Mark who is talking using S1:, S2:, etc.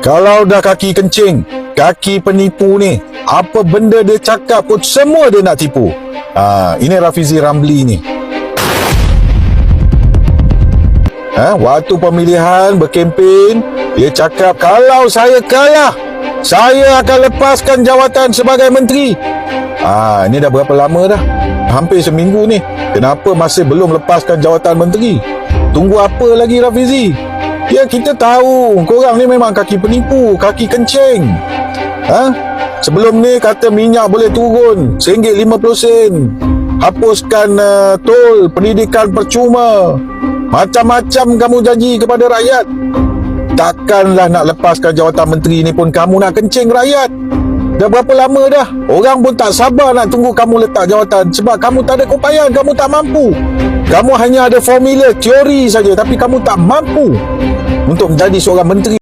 S1: Kalau dah kaki kencing, kaki penipu ni, apa benda dia cakap pun semua dia nak tipu. Ha, ini Rafizi Ramli ni. Ha, waktu pemilihan berkempen, dia cakap kalau saya kalah, saya akan lepaskan jawatan sebagai menteri. Ah, ini dah berapa lama dah? Hampir seminggu ni. Kenapa masih belum lepaskan jawatan menteri? Tunggu apa lagi Rafizi? Ya kita tahu korang ni memang kaki penipu, kaki kencing. Ha? Sebelum ni kata minyak boleh turun RM1.50 sen. Hapuskan uh, tol pendidikan percuma. Macam-macam kamu janji kepada rakyat. Takkanlah nak lepaskan jawatan menteri ni pun kamu nak kencing rakyat. Dah berapa lama dah? Orang pun tak sabar nak tunggu kamu letak jawatan sebab kamu tak ada keupayaan, kamu tak mampu. Kamu hanya ada formula, teori saja tapi kamu tak mampu untuk menjadi seorang menteri